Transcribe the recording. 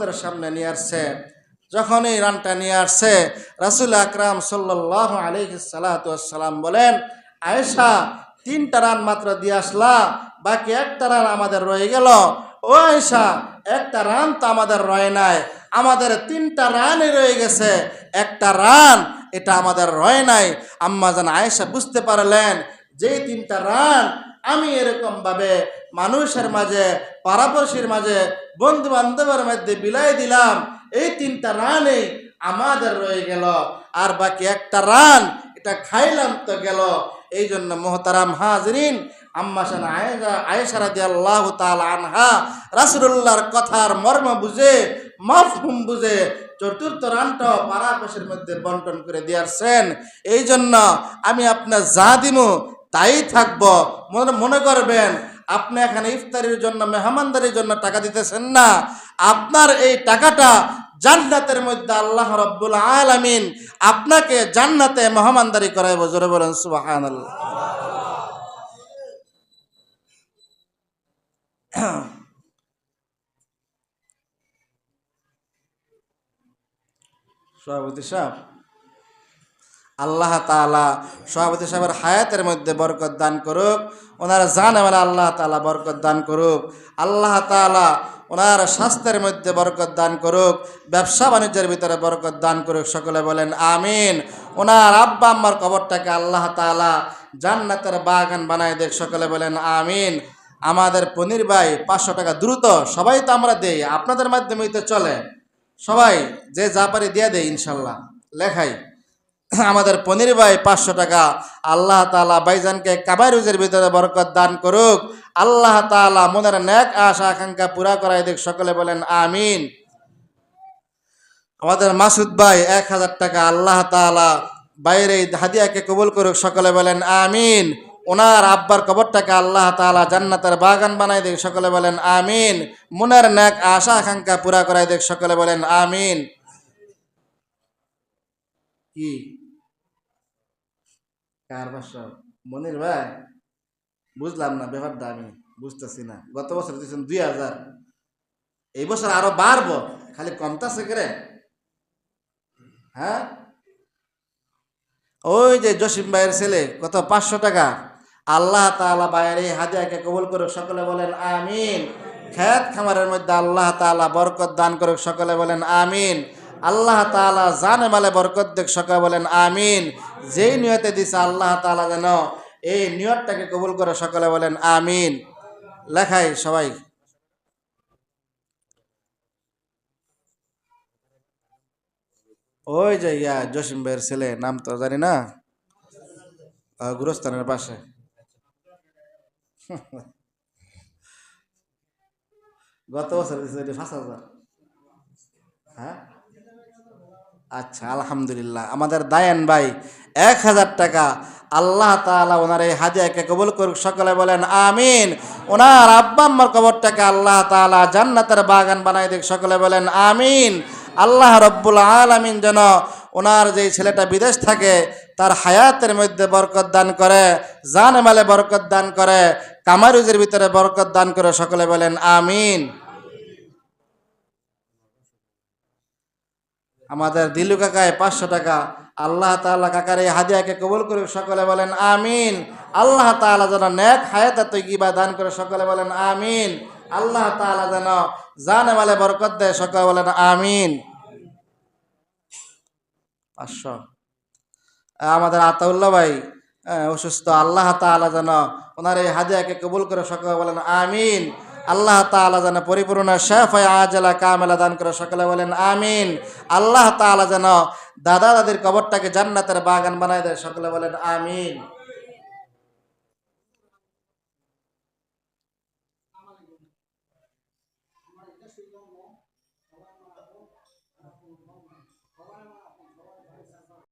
রাসুলের সামনে নিয়ে আসছে। যখন এই রানটা নিয়ে আসছে, রাসুল আকরাম সাল্লাহ আলহি সালাম বলেন, আয়েশা, তিনটা রান মাত্র দিয়ে আসলা, বাকি একটা রান আমাদের রয়ে গেল। ও আয়েশা, একটা রান তো আমাদের রয়ে নাই। আমাদের তিনটা রানই রয়ে গেছে। একটা রান, এটা আমাদের রয় নাই। আম্মা যেন আয়েশা বুঝতে পারলেন যে তিনটা রান আমি এরকম ভাবে মানুষের মাঝে, পাড়াপড়শির মাঝে বন্ধু বান্ধবের মধ্যে বিলাই দিলাম, এই তিনটা রানে আমাদের রয়ে গেল। আর বাকি একটা রান এটা খাইলাম তো গেল। এই জন্য মোহতারাম হাজরিন আম্মাসান আয়েশা আয়েশা রাদিয়াল্লাহু তাআলা আনহা, রাসূলুল্লাহর কথার মর্ম বুঝে, মাফহুম বুঝে, চতুর্থ রানটাও পাড়াপাশের মধ্যে বন্টন করে দিয়ারছেন। এই জন্য আমি আপনার যা দিমু তাই থাকব। মনে করবেন, আপনি এখানে ইফতারির জন্য, মেহমানদারির জন্য টাকা দিতেছেন না। আপনার এই টাকাটা জান্নাতের মধ্যে আল্লাহ রব্বুল আলামিন আপনাকে জান্নাতে মেহমানদারি করাইব। জোরে বলেন, সুবহানাল্লাহ। সভাপতি সাহেব আল্লাহ তালা সভাপতি সাহেবের হায়াতের মধ্যে বরকত দান করুক, ওনার জানে মানে আল্লাহ তালা বরকত দান করুক, আল্লাহ তালা ওনার স্বাস্থ্যের মধ্যে বরকত দান করুক, ব্যবসা বাণিজ্যের ভিতরে বরকত দান করুক, সকলে বলেন আমিন। ওনার আব্বা আম্মার কবরটাকে আল্লাহ তালা জান্নাতের বাগান বানায় দেখ, সকলে বলেন আমিন। আমাদের পনির ভাই পাঁচশো টাকা দ্রুত, সবাই তো আমরা দেই, আপনাদের মাধ্যমেই তো চলে। সবাই, যে যা পারি দিয়ে দেয় ইনশাল্লাহ। লেখাই। আমাদের পনির ভাই পাঁচশো টাকা। আল্লাহ তালা বাইজানকে কাবাইরুজের ভিতরে বরকত দান করুক। আল্লাহ তালা মনের ন্যাক আশা, আকাঙ্ক্ষা পুরা করাই দেখ সকলে বলেন, আমিন। আমাদের মাসুদ ভাই এক হাজার টাকা। আল্লাহ তালা বাইরে হাদিয়াকে কবুল করুক। সকলে বলেন, আমিন। ওনার আব্বার কবরটাকে আল্লাহ তালা জান্নাতের বাগান বানাই দেখ সকলে বলেন, আমিন। মনের ন্যাক আশা, আকাঙ্ক্ষা পুরা করাই দেখ সকলে বলেন, আমিন। কি? কার বাসা? মনির ভাই? বুঝলাম না ব্যাপারটা আমি, বুঝতেছি না। গত বছর দিয়েছেন দুই হাজার। এই বছর আরও বাড়বো, খালি কমতাছে করে। হ্যাঁ? ওই যে জসিম ভাইয়ের ছেলে, কত? পাঁচশো টাকা। আল্লাহ তাআলা ভাইয়ের এই হাদিয়াকে কবুল করুক, সকলে বলেন আমিন। খেত খামারের মধ্যে আল্লাহ তাআলা বরকত দান করুক, সকলে বলেন আমিন। আল্লাহ তাআলা জানে মালে বরকত দেখ, সকলে বলেন আমিন। যেই নিয়তে দিছে আল্লাহ তাআলা যেন, এই নিয়তটাকে কবুল করে সকলে বলেন আমিন। লেখাই সবাই। ওই যে ইয়া জসিম ভাইয়ের ছেলে, নাম তো জানি না। গুরস্থানের পাশে। গত বছর হাজার। হ্যাঁ? আচ্ছা আলহামদুলিল্লাহ। আমাদের দায়ান ভাই, এক হাজার টাকা। আল্লাহ তাআলা ওনার এই হাদিয়াকে কবুল করুক, সকলে বলেন আমিন। ওনার আব্বা আম্মার কবরটাকে আল্লাহ তাআলা জান্নাতের বাগান বানাই দিক, সকলে বলেন আমিন। আল্লাহ রব্বুল আলামিন যেন ওনার যে ছেলেটা বিদেশ থাকে, তার হায়াতের মধ্যে বরকত দান করে জান মালে বরকত দান করে, কামারুজের ভিতরে বরকত দান করে, সকলে বলেন আমিন। আমাদের দিলু কাকায় পাঁচশো টাকা। আল্লাহ তাআলা কাকার এই হাদিয়াকে কবুল করুক, সকলে বলেন আমিন। আল্লাহ তাআলা যেন নেক হায়াতে তৈগিবা দান করে, সকলে বলেন আমিন। আল্লাহ তাআলা যেন জানে মালে বরকত দেয়, সকলে বলেন আমিন। পাঁচশো। আমাদের আতাউল্লাহ ভাই অসুস্থ। আল্লাহ তাআলা যেন ওনার এই হাদিয়াকে কবুল করে, সকলে বলেন আমিন। আল্লাহ তাআলা যেন পরিপূর্ণ শেফ শেফায় আজলা কামেলা দান করে সকলে বলেন, আমিন। আল্লাহ তাআলা যেন দাদা দাদির কবরটাকে জান্নাতের বাগান বানায় দেয়, সকলে বলেন, আমিন।